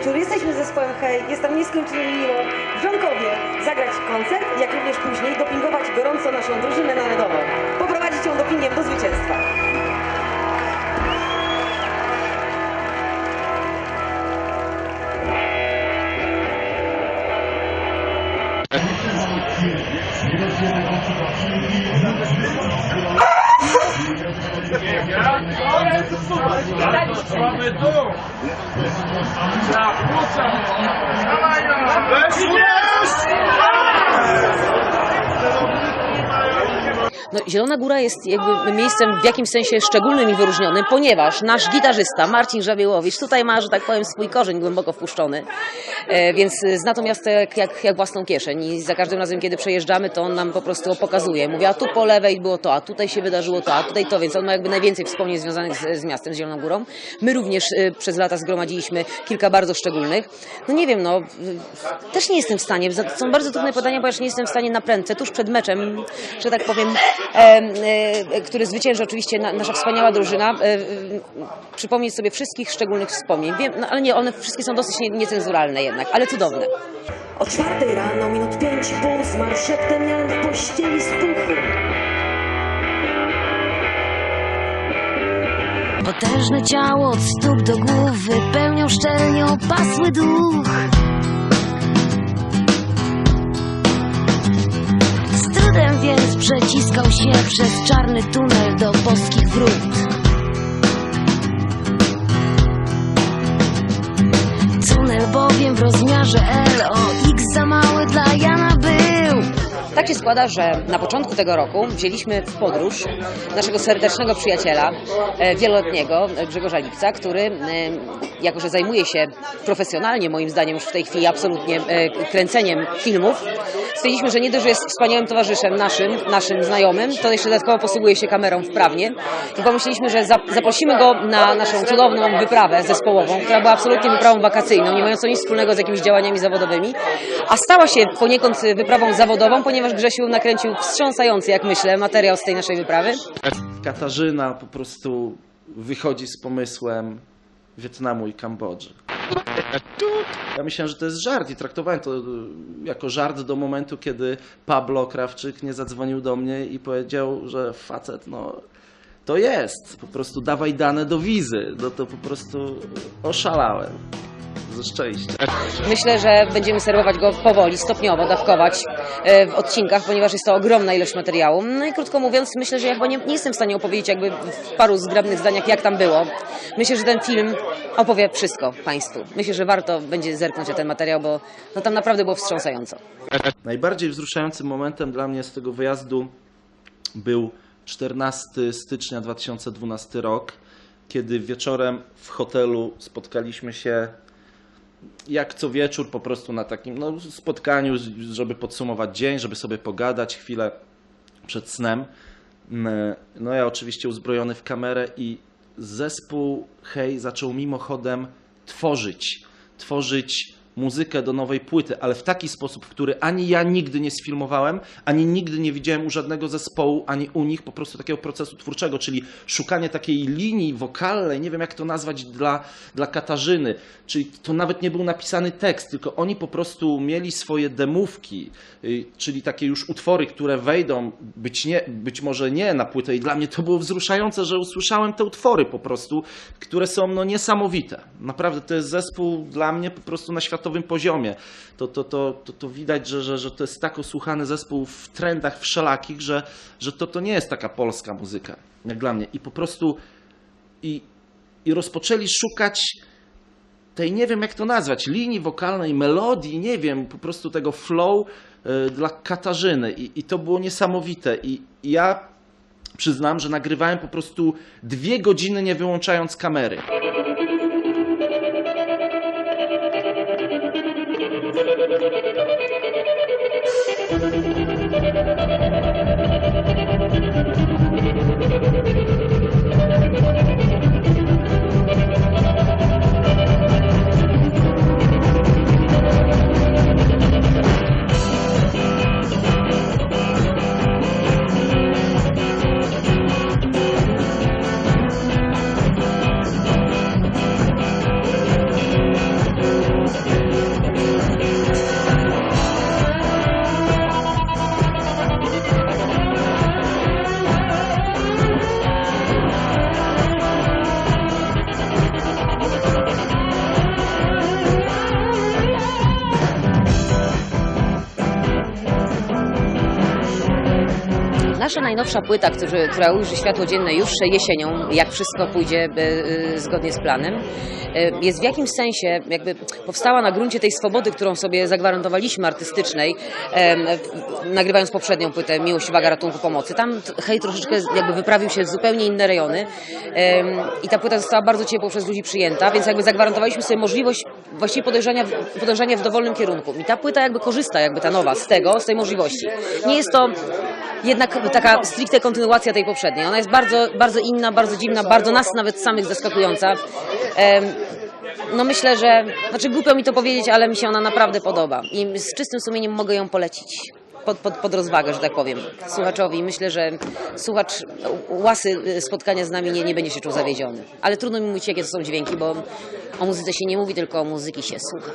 wieczór. Jesteśmy zespołem Hej, jest nam nieskończenie miło w Żonkowie zagrać koncert, jak również później dopingować gorąco naszą drużynę narodową. Poprowadzić ją dopingiem do zwycięstwa. Mamy tu! Na płuca! Weź No, Zielona Góra jest jakby miejscem w jakimś sensie szczególnym i wyróżnionym, ponieważ nasz gitarzysta Marcin Żabiełowicz tutaj ma, że tak powiem, swój korzeń głęboko wpuszczony, e, więc zna to miasto jak, jak, jak własną kieszeń i za każdym razem, kiedy przejeżdżamy, to on nam po prostu pokazuje. Mówi, a tu po lewej było to, a tutaj się wydarzyło to, a tutaj to, więc on ma jakby najwięcej wspomnień związanych z, z miastem, z Zieloną Górą. My również e, przez lata zgromadziliśmy kilka bardzo szczególnych. No nie wiem, no też nie jestem w stanie, są bardzo trudne bo ja nie jestem w stanie na prędce, tuż przed meczem, że tak powiem, który zwycięży oczywiście na, nasza wspaniała drużyna, e, e, przypomnieć sobie wszystkich szczególnych wspomnień. Wiem, no, ale nie, one wszystkie są dosyć nie, niecenzuralne jednak, ale cudowne. O czwartej rano, minut pięć pół, zmarł szeptem miałem w pościeli spuchu. Potężne ciało od stóp do głów wypełniał szczelnie opasły duch. Trudem więc przeciskał się przez czarny tunel do boskich wrót. Tunel bowiem w rozmiarze L o X za mały dla Jana był. Tak się składa, że na początku tego roku wzięliśmy w podróż naszego serdecznego przyjaciela, e, wieloletniego e, Grzegorza Lipca, który, e, jako że zajmuje się profesjonalnie, moim zdaniem już w tej chwili absolutnie kręceniem filmów, stwierdziliśmy, że nie dość, że jest wspaniałym towarzyszem naszym, naszym znajomym, to jeszcze dodatkowo posługuje się kamerą wprawnie. I pomyśleliśmy, że za- zaprosimy go na naszą cudowną wyprawę zespołową, która była absolutnie wyprawą wakacyjną, nie mającą nic wspólnego z jakimiś działaniami zawodowymi, a stała się poniekąd wyprawą zawodową, ponieważ Grzesiu nakręcił wstrząsający, jak myślę, materiał z tej naszej wyprawy. Katarzyna po prostu wychodzi z pomysłem Wietnamu i Kambodży. Ja myślałem, że to jest żart i traktowałem to y, jako żart do momentu, kiedy Pablo Krawczyk nie zadzwonił do mnie i powiedział, że facet, no to jest, po prostu dawaj dane do wizy. No to po prostu oszalałem ze szczęścia. Myślę, że będziemy serwować go powoli, stopniowo, dawkować e, w odcinkach, ponieważ jest to ogromna ilość materiału. No i krótko mówiąc, myślę, że ja chyba nie, nie jestem w stanie opowiedzieć jakby w paru zgrabnych zdaniach, jak tam było. Myślę, że ten film opowie wszystko Państwu. Myślę, że warto będzie zerknąć na ten materiał, bo no, tam naprawdę było wstrząsająco. Najbardziej wzruszającym momentem dla mnie z tego wyjazdu był 14 stycznia 2012 rok, kiedy wieczorem w hotelu spotkaliśmy się jak co wieczór po prostu na takim no, spotkaniu, żeby podsumować dzień, żeby sobie pogadać chwilę przed snem. Mm, No ja oczywiście uzbrojony w kamerę i zespół Hej zaczął mimochodem tworzyć, tworzyć muzykę do nowej płyty, ale w taki sposób, który ani ja nigdy nie sfilmowałem, ani nigdy nie widziałem u żadnego zespołu, ani u nich po prostu takiego procesu twórczego, czyli szukanie takiej linii wokalnej, nie wiem jak to nazwać dla, dla Katarzyny, czyli to nawet nie był napisany tekst, tylko oni po prostu mieli swoje demówki, y, czyli takie już utwory, które wejdą, być, nie, być może nie na płytę i dla mnie to było wzruszające, że usłyszałem te utwory po prostu, które są no niesamowite. Naprawdę to jest zespół dla mnie po prostu na światowym poziomie. To, to, to, to, to widać, że, że, że to jest tak osłuchany zespół w trendach wszelakich, że, że to, to nie jest taka polska muzyka, jak dla mnie. I po prostu i, i rozpoczęli szukać tej, nie wiem jak to nazwać, linii wokalnej, melodii, nie wiem, po prostu tego flow y, dla Katarzyny. I, I to było niesamowite. I, I ja przyznam, że nagrywałem po prostu dwie godziny nie wyłączając kamery. Nasza najnowsza płyta, który, która ujrzy światło dzienne już jesienią, jak wszystko pójdzie e, zgodnie z planem, e, jest w jakimś sensie jakby powstała na gruncie tej swobody, którą sobie zagwarantowaliśmy artystycznej, nagrywając poprzednią płytę Miłość, Uwaga, Ratunku, Pomocy. Tam hej troszeczkę jakby wyprawił się w zupełnie inne rejony i ta płyta została bardzo ciepło przez ludzi przyjęta, więc jakby zagwarantowaliśmy sobie możliwość właściwie podążania, w- podążania w dowolnym kierunku. I ta płyta jakby korzysta, jakby ta nowa, z tego, z tej możliwości. Nie jest to jednak taka stricte kontynuacja tej poprzedniej. Ona jest bardzo, bardzo inna, bardzo dziwna, bardzo nas nawet samych zaskakująca. No myślę, że, znaczy głupio mi to powiedzieć, ale mi się ona naprawdę podoba i z czystym sumieniem mogę ją polecić. Pod, pod, pod rozwagę, że tak powiem, słuchaczowi. Myślę, że słuchacz łasy y, spotkania z nami nie, nie będzie się czuł zawiedziony. Ale trudno mi mówić, jakie to są dźwięki, bo o muzyce się nie mówi, tylko o muzyki się słucha.